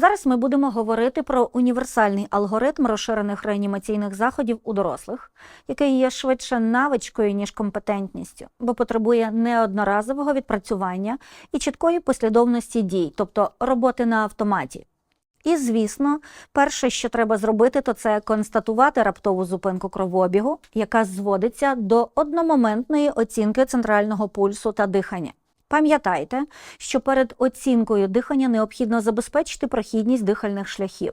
Зараз ми будемо говорити про універсальний алгоритм розширених реанімаційних заходів у дорослих, який є швидше навичкою, ніж компетентністю, бо потребує неодноразового відпрацювання і чіткої послідовності дій, тобто роботи на автоматі. І, звісно, перше, що треба зробити, то це констатувати раптову зупинку кровообігу, яка зводиться до одномоментної оцінки центрального пульсу та дихання. Пам'ятайте, що перед оцінкою дихання необхідно забезпечити прохідність дихальних шляхів.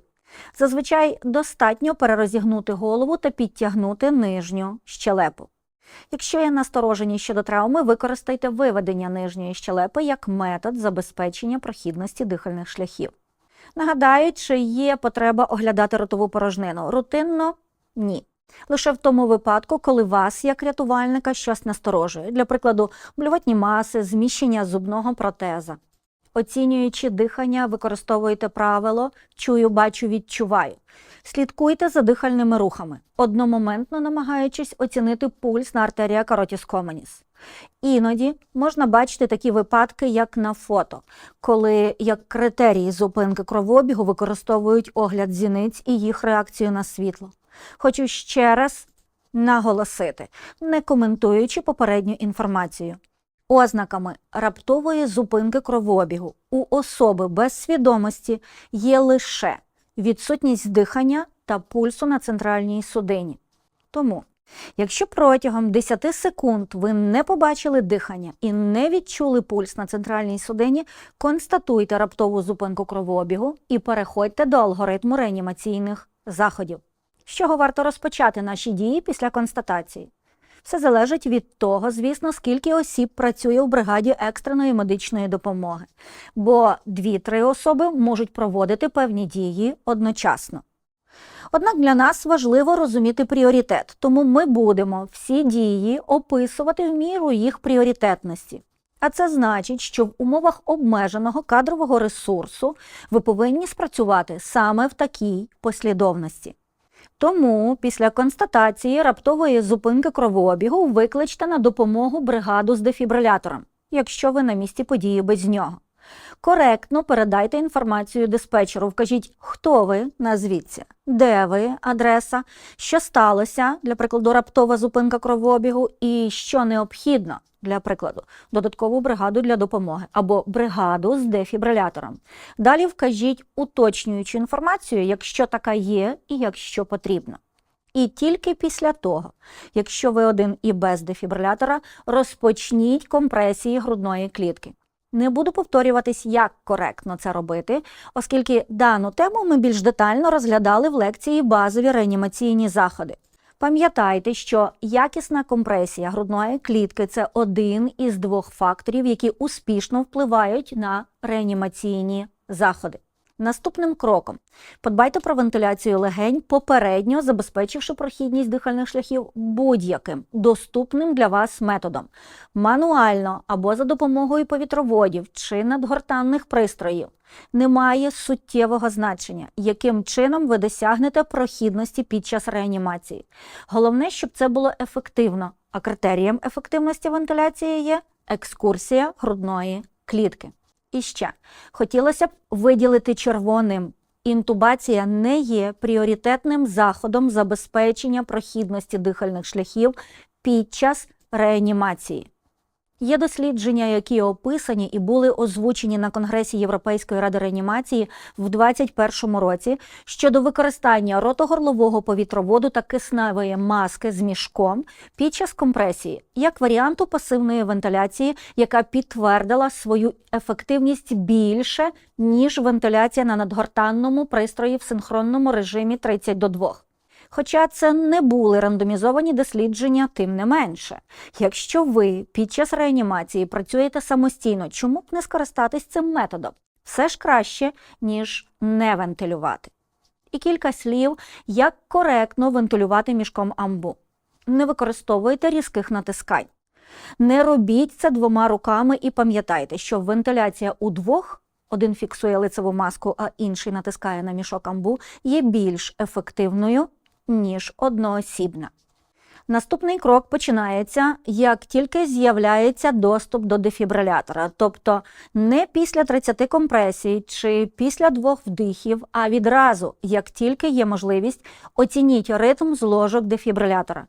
Зазвичай достатньо перерозігнути голову та підтягнути нижню щелепу. Якщо є насторожені щодо травми, використайте виведення нижньої щелепи як метод забезпечення прохідності дихальних шляхів. Нагадаю, чи є потреба оглядати ротову порожнину? Рутинно ні. Лише в тому випадку, коли вас, як рятувальника, щось насторожує, для прикладу, блювотні маси, зміщення зубного протеза. Оцінюючи дихання, використовуйте правило чую, бачу, відчуваю. Слідкуйте за дихальними рухами, одномоментно намагаючись оцінити пульс на артерія каротіс команіс. Іноді можна бачити такі випадки, як на фото, коли як критерії зупинки кровообігу використовують огляд зіниць і їх реакцію на світло. Хочу ще раз наголосити, не коментуючи попередню інформацію. Ознаками раптової зупинки кровообігу у особи без свідомості є лише відсутність дихання та пульсу на центральній судині. Тому, якщо протягом 10 секунд ви не побачили дихання і не відчули пульс на центральній судині, констатуйте раптову зупинку кровообігу і переходьте до алгоритму реанімаційних заходів. З чого варто розпочати наші дії після констатації? Все залежить від того, звісно, скільки осіб працює у бригаді екстреної медичної допомоги, бо 2-3 особи можуть проводити певні дії одночасно. Однак для нас важливо розуміти пріоритет, тому ми будемо всі дії описувати в міру їх пріоритетності. А це значить, що в умовах обмеженого кадрового ресурсу ви повинні спрацювати саме в такій послідовності. Тому після констатації раптової зупинки кровообігу викличте на допомогу бригаду з дефібрилятором, якщо ви на місці події без нього. Коректно передайте інформацію диспетчеру, вкажіть, хто ви, назвіться, де ви, адреса, що сталося, для прикладу, раптова зупинка кровообігу, і що необхідно, для прикладу, додаткову бригаду для допомоги або бригаду з дефібрилятором. Далі вкажіть уточнюючу інформацію, якщо така є і якщо потрібно. І тільки після того, якщо ви один і без дефібрилятора, розпочніть компресії грудної клітки. Не буду повторюватись, як коректно це робити, оскільки дану тему ми більш детально розглядали в лекції базові реанімаційні заходи. Пам'ятайте, що якісна компресія грудної клітки це один із двох факторів, які успішно впливають на реанімаційні заходи. Наступним кроком подбайте про вентиляцію легень, попередньо забезпечивши прохідність дихальних шляхів будь-яким доступним для вас методом мануально або за допомогою повітроводів чи надгортанних пристроїв. Немає суттєвого значення, яким чином ви досягнете прохідності під час реанімації. Головне, щоб це було ефективно, а критерієм ефективності вентиляції є екскурсія грудної клітки. І ще хотілося б виділити червоним. Інтубація не є пріоритетним заходом забезпечення прохідності дихальних шляхів під час реанімації. Є дослідження, які описані і були озвучені на Конгресі Європейської ради реанімації в 2021 році щодо використання ротогорлового повітроводу та кисневої маски з мішком під час компресії як варіанту пасивної вентиляції, яка підтвердила свою ефективність більше, ніж вентиляція на надгортанному пристрої в синхронному режимі 30 до 2. Хоча це не були рандомізовані дослідження, тим не менше. Якщо ви під час реанімації працюєте самостійно, чому б не скористатись цим методом? Все ж краще, ніж не вентилювати. І кілька слів, як коректно вентилювати мішком амбу. Не використовуйте різких натискань. Не робіть це двома руками і пам'ятайте, що вентиляція у двох один фіксує лицеву маску, а інший натискає на мішок амбу, є більш ефективною ніж одноосібна. Наступний крок починається, як тільки з'являється доступ до дефібрилятора, тобто не після 30 компресій чи після двох вдихів, а відразу, як тільки є можливість, оцініть ритм зложок дефібрилятора.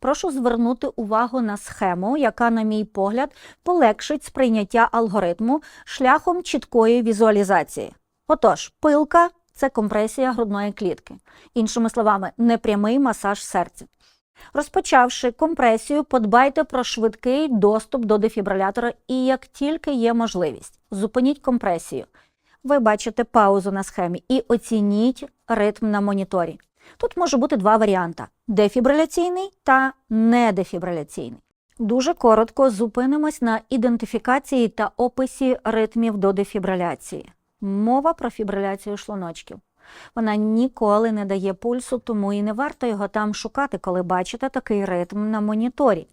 Прошу звернути увагу на схему, яка, на мій погляд, полегшить сприйняття алгоритму шляхом чіткої візуалізації. Отож, пилка це компресія грудної клітки. Іншими словами, непрямий масаж серця. Розпочавши компресію, подбайте про швидкий доступ до дефібрилятора і як тільки є можливість, зупиніть компресію. Ви бачите паузу на схемі і оцініть ритм на моніторі. Тут може бути два варіанти: дефібриляційний та недефібриляційний. Дуже коротко зупинимось на ідентифікації та описі ритмів до дефібриляції. Мова про фібриляцію шлуночків. Вона ніколи не дає пульсу, тому і не варто його там шукати, коли бачите такий ритм на моніторі.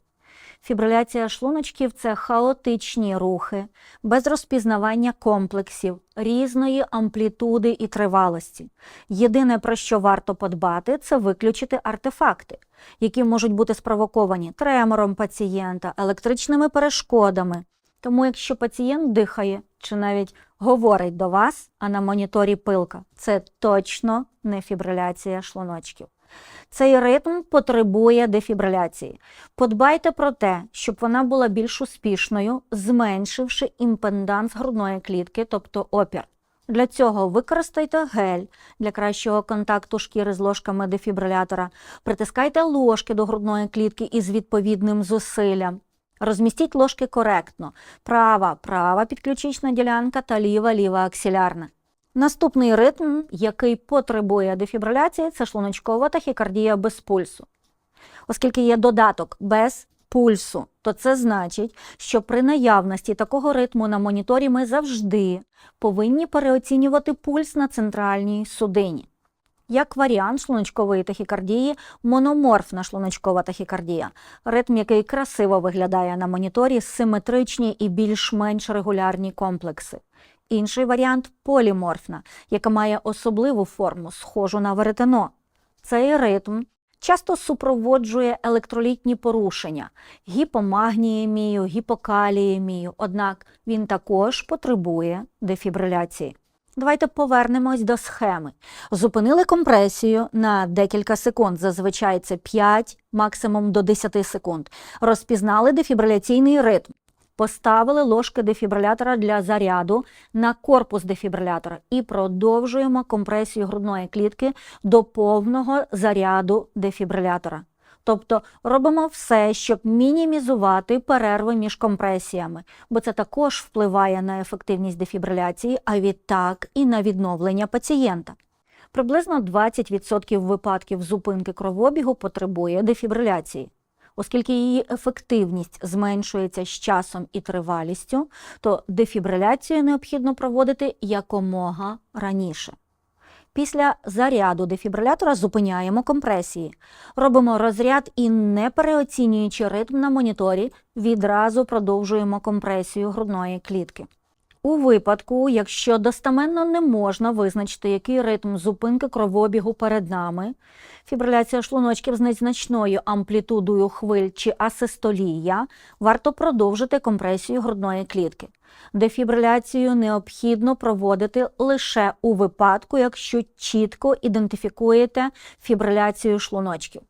Фібриляція шлуночків це хаотичні рухи, без розпізнавання комплексів, різної амплітуди і тривалості. Єдине, про що варто подбати, це виключити артефакти, які можуть бути спровоковані тремором пацієнта, електричними перешкодами. Тому, якщо пацієнт дихає чи навіть говорить до вас, а на моніторі пилка, це точно не фібриляція шлуночків. Цей ритм потребує дефібриляції. Подбайте про те, щоб вона була більш успішною, зменшивши імпенданс грудної клітки, тобто опір. Для цього використайте гель для кращого контакту шкіри з ложками дефібрилятора, притискайте ложки до грудної клітки із відповідним зусиллям. Розмістіть ложки коректно. Права, права підключична ділянка та ліва, ліва аксілярна. Наступний ритм, який потребує дефібриляції, це шлуночкова тахікардія без пульсу. Оскільки є додаток без пульсу, то це значить, що при наявності такого ритму на моніторі ми завжди повинні переоцінювати пульс на центральній судині. Як варіант шлуночкової тахікардії мономорфна шлуночкова тахікардія, ритм, який красиво виглядає на моніторі, симетричні і більш-менш регулярні комплекси. Інший варіант поліморфна, яка має особливу форму, схожу на веретено. Цей ритм часто супроводжує електролітні порушення гіпомагніємію, гіпокаліємію, однак він також потребує дефібриляції. Давайте повернемось до схеми. Зупинили компресію на декілька секунд, зазвичай це 5, максимум до 10 секунд. Розпізнали дефібриляційний ритм. Поставили ложки дефібрилятора для заряду на корпус дефібрилятора і продовжуємо компресію грудної клітки до повного заряду дефібрилятора. Тобто робимо все, щоб мінімізувати перерви між компресіями, бо це також впливає на ефективність дефібриляції, а відтак і на відновлення пацієнта. Приблизно 20% випадків зупинки кровообігу потребує дефібриляції. Оскільки її ефективність зменшується з часом і тривалістю, то дефібриляцію необхідно проводити якомога раніше. Після заряду дефібрилятора зупиняємо компресії, робимо розряд і, не переоцінюючи ритм на моніторі, відразу продовжуємо компресію грудної клітки. У випадку, якщо достаменно не можна визначити, який ритм зупинки кровообігу перед нами, фібриляція шлуночків з незначною амплітудою хвиль чи асистолія, варто продовжити компресію грудної клітки. Дефібриляцію необхідно проводити лише у випадку, якщо чітко ідентифікуєте фібриляцію шлуночків.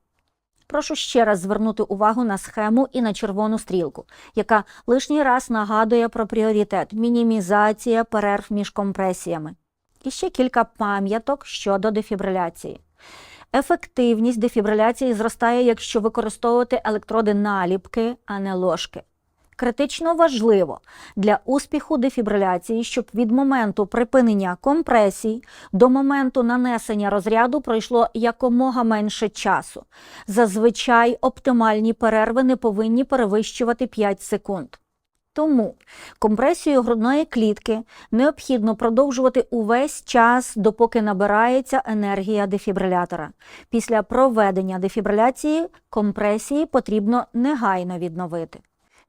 Прошу ще раз звернути увагу на схему і на червону стрілку, яка лишній раз нагадує про пріоритет мінімізація перерв між компресіями. І ще кілька пам'яток щодо дефібриляції. Ефективність дефібриляції зростає, якщо використовувати електроди наліпки, а не ложки. Критично важливо для успіху дефібриляції, щоб від моменту припинення компресій до моменту нанесення розряду пройшло якомога менше часу. Зазвичай оптимальні перерви не повинні перевищувати 5 секунд. Тому компресію грудної клітки необхідно продовжувати увесь час, допоки набирається енергія дефібрилятора. Після проведення дефібриляції компресії потрібно негайно відновити.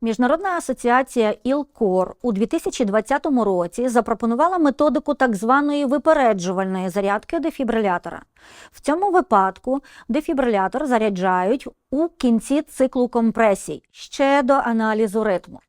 Міжнародна асоціація ІЛКОР у 2020 році запропонувала методику так званої випереджувальної зарядки дефібрилятора. В цьому випадку дефібрилятор заряджають у кінці циклу компресій ще до аналізу ритму.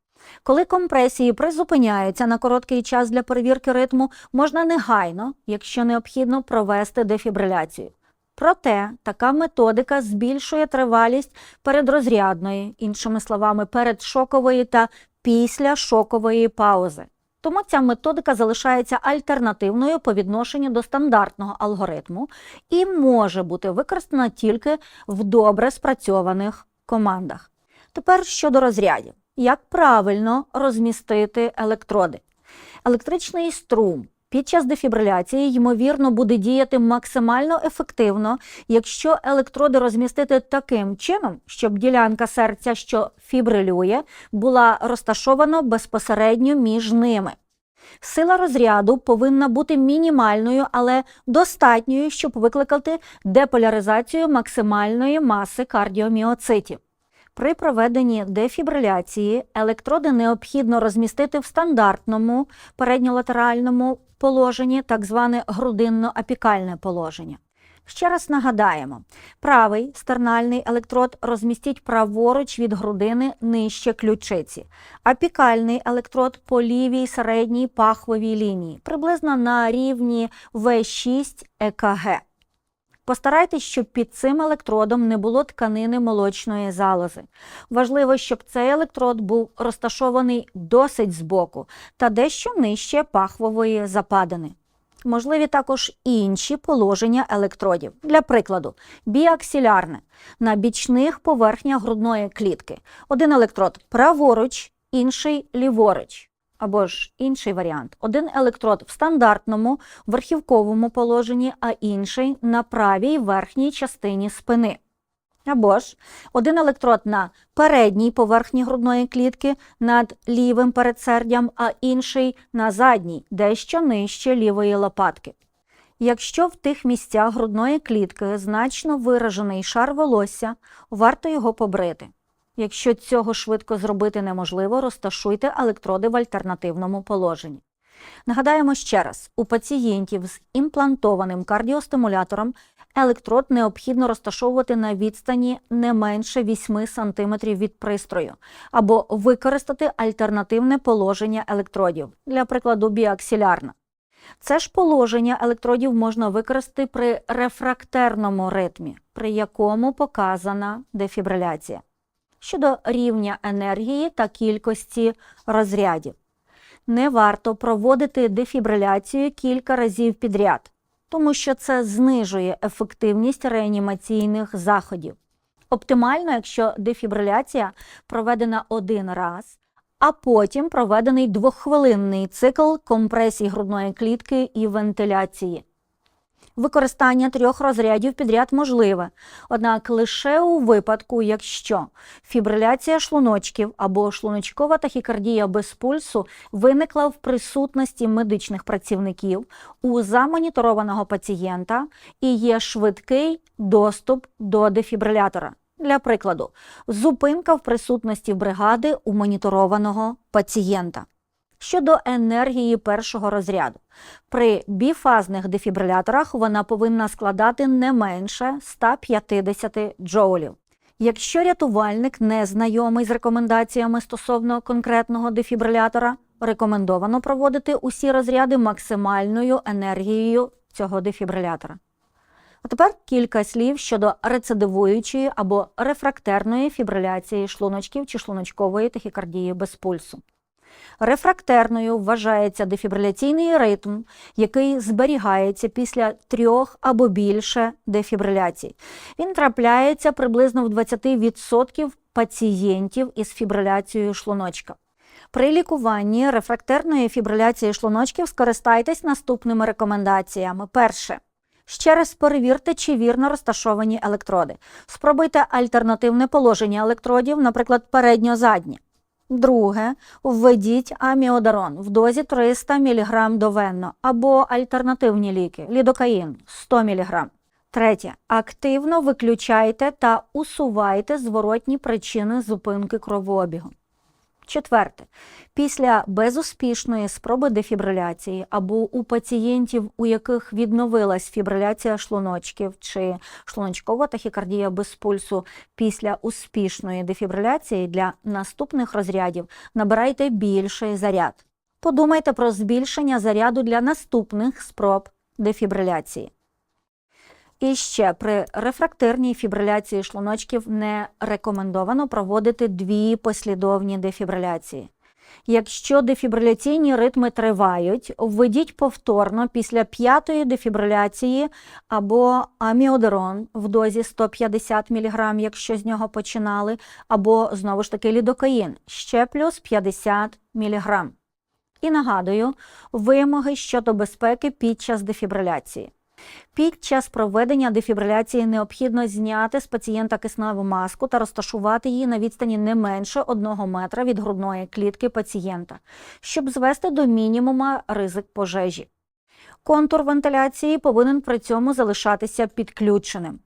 Коли компресії призупиняються на короткий час для перевірки ритму, можна негайно, якщо необхідно, провести дефібриляцію. Проте така методика збільшує тривалість передрозрядної, іншими словами, передшокової та післяшокової паузи. Тому ця методика залишається альтернативною по відношенню до стандартного алгоритму і може бути використана тільки в добре спрацьованих командах. Тепер щодо розрядів. Як правильно розмістити електроди? Електричний струм під час дефібриляції, ймовірно, буде діяти максимально ефективно, якщо електроди розмістити таким чином, щоб ділянка серця, що фібрилює, була розташована безпосередньо між ними. Сила розряду повинна бути мінімальною, але достатньою, щоб викликати деполяризацію максимальної маси кардіоміоцитів. При проведенні дефібриляції електроди необхідно розмістити в стандартному передньолатеральному положенні, так зване грудинно-апікальне положення. Ще раз нагадаємо, правий стернальний електрод розмістіть праворуч від грудини нижче ключиці, апікальний електрод по лівій середній пахвовій лінії, приблизно на рівні В6 ЕКГ. Постарайтесь, щоб під цим електродом не було тканини молочної залози. Важливо, щоб цей електрод був розташований досить збоку та дещо нижче пахвової западини. Можливі також інші положення електродів. Для прикладу, біаксілярне на бічних поверхнях грудної клітки. Один електрод праворуч, інший ліворуч. Або ж інший варіант: один електрод в стандартному верхівковому положенні, а інший на правій верхній частині спини. Або ж один електрод на передній поверхні грудної клітки над лівим передсердям, а інший на задній, дещо нижче лівої лопатки. Якщо в тих місцях грудної клітки значно виражений шар волосся, варто його побрити. Якщо цього швидко зробити неможливо, розташуйте електроди в альтернативному положенні. Нагадаємо ще раз: у пацієнтів з імплантованим кардіостимулятором електрод необхідно розташовувати на відстані не менше 8 см від пристрою, або використати альтернативне положення електродів, для прикладу, біаксілярна. Це ж положення електродів можна використати при рефрактерному ритмі, при якому показана дефібриляція щодо рівня енергії та кількості розрядів. Не варто проводити дефібриляцію кілька разів підряд, тому що це знижує ефективність реанімаційних заходів. Оптимально, якщо дефібриляція проведена один раз, а потім проведений двоххвилинний цикл компресії грудної клітки і вентиляції. Використання трьох розрядів підряд можливе, однак лише у випадку, якщо фібриляція шлуночків або шлуночкова тахікардія без пульсу виникла в присутності медичних працівників у замоніторованого пацієнта і є швидкий доступ до дефібрилятора. Для прикладу, зупинка в присутності бригади у моніторованого пацієнта. Щодо енергії першого розряду, при біфазних дефібриляторах вона повинна складати не менше 150 джоулів. Якщо рятувальник не знайомий з рекомендаціями стосовно конкретного дефібрилятора, рекомендовано проводити усі розряди максимальною енергією цього дефібрилятора. А тепер кілька слів щодо рецидивуючої або рефрактерної фібриляції шлуночків чи шлуночкової тахікардії без пульсу. Рефрактерною вважається дефібриляційний ритм, який зберігається після трьох або більше дефібриляцій. Він трапляється приблизно в 20% пацієнтів із фібриляцією шлуночка. При лікуванні рефрактерної фібриляції шлуночків скористайтесь наступними рекомендаціями. Перше. Ще раз перевірте, чи вірно розташовані електроди. Спробуйте альтернативне положення електродів, наприклад, передньо-заднє. Друге, введіть аміодарон в дозі 300 мг довенно або альтернативні ліки лідокаїн 100 мг. Третє. Активно виключайте та усувайте зворотні причини зупинки кровообігу. Четверте, після безуспішної спроби дефібриляції або у пацієнтів, у яких відновилась фібриляція шлуночків чи шлуночкова тахікардія без пульсу, після успішної дефібриляції для наступних розрядів набирайте більший заряд. Подумайте про збільшення заряду для наступних спроб дефібриляції. І ще при рефрактерній фібриляції шлуночків не рекомендовано проводити дві послідовні дефібриляції. Якщо дефібриляційні ритми тривають, введіть повторно після п'ятої дефібриляції або аміодерон в дозі 150 мг, якщо з нього починали, або знову ж таки лідокаїн ще плюс 50 мг. І нагадую, вимоги щодо безпеки під час дефібриляції. Під час проведення дефібриляції необхідно зняти з пацієнта кисневу маску та розташувати її на відстані не менше 1 метра від грудної клітки пацієнта, щоб звести до мінімума ризик пожежі. Контур вентиляції повинен при цьому залишатися підключеним.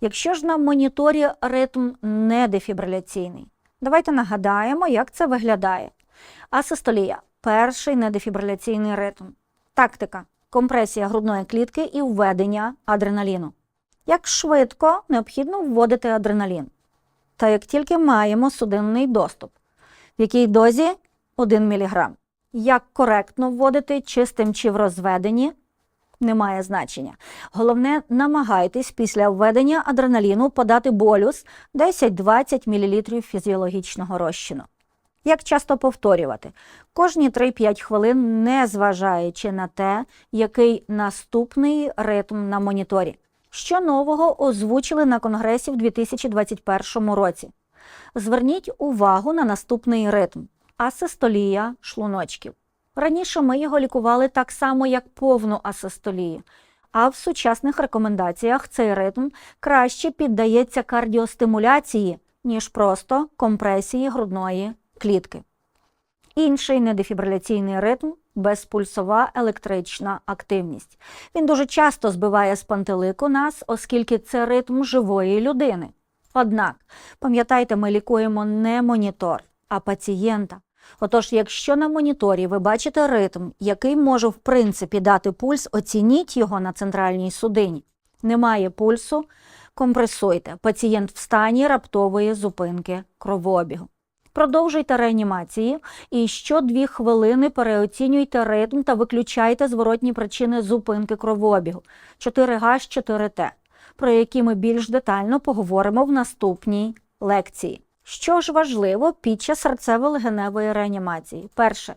Якщо ж на моніторі ритм не дефібриляційний, давайте нагадаємо, як це виглядає. Асистолія перший недефібриляційний ритм. Тактика компресія грудної клітки і введення адреналіну. Як швидко необхідно вводити адреналін? Та як тільки маємо судинний доступ, в якій дозі 1 мг. Як коректно вводити чистим чи в розведенні немає значення. Головне, намагайтесь після введення адреналіну подати болюс 10-20 мл фізіологічного розчину. Як часто повторювати? Кожні 3-5 хвилин, не зважаючи на те, який наступний ритм на моніторі. Що нового озвучили на конгресі в 2021 році? Зверніть увагу на наступний ритм асистолія шлуночків. Раніше ми його лікували так само, як повну асистолію. А в сучасних рекомендаціях цей ритм краще піддається кардіостимуляції, ніж просто компресії грудної клітки. Інший недефібриляційний ритм безпульсова електрична активність. Він дуже часто збиває з пантелику нас, оскільки це ритм живої людини. Однак, пам'ятайте, ми лікуємо не монітор, а пацієнта. Отож, якщо на моніторі ви бачите ритм, який може в принципі дати пульс, оцініть його на центральній судині. Немає пульсу, компресуйте. Пацієнт в стані раптової зупинки кровообігу. Продовжуйте реанімації і щодві хвилини переоцінюйте ритм та виключайте зворотні причини зупинки кровообігу 4Г, 4Т, про які ми більш детально поговоримо в наступній лекції. Що ж важливо під час серцево-легеневої реанімації? Перше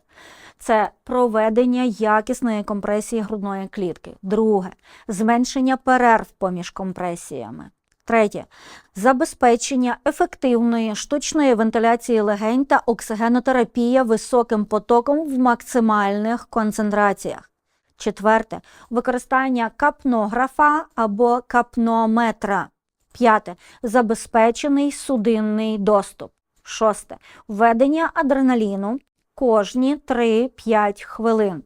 це проведення якісної компресії грудної клітки. Друге зменшення перерв поміж компресіями. Третє забезпечення ефективної штучної вентиляції легень та оксигенотерапія високим потоком в максимальних концентраціях. Четверте використання капнографа або капнометра. П'яте забезпечений судинний доступ. Шосте введення адреналіну кожні 3-5 хвилин.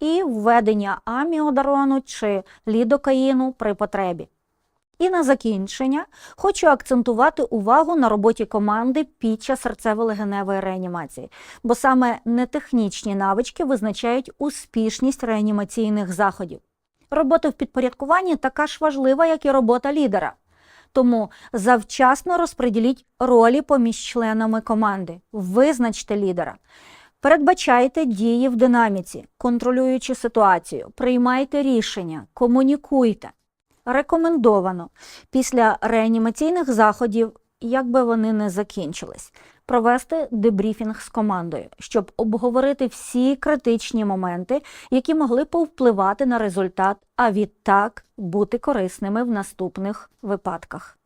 І введення аміодарону чи лідокаїну при потребі. І на закінчення хочу акцентувати увагу на роботі команди під час серцево-легеневої реанімації, бо саме нетехнічні навички визначають успішність реанімаційних заходів. Робота в підпорядкуванні така ж важлива, як і робота лідера. Тому завчасно розподіліть ролі поміж членами команди, визначте лідера. Передбачайте дії в динаміці, контролюючи ситуацію, приймайте рішення, комунікуйте. Рекомендовано після реанімаційних заходів, як би вони не закінчились, провести дебріфінг з командою, щоб обговорити всі критичні моменти, які могли повпливати на результат, а відтак бути корисними в наступних випадках.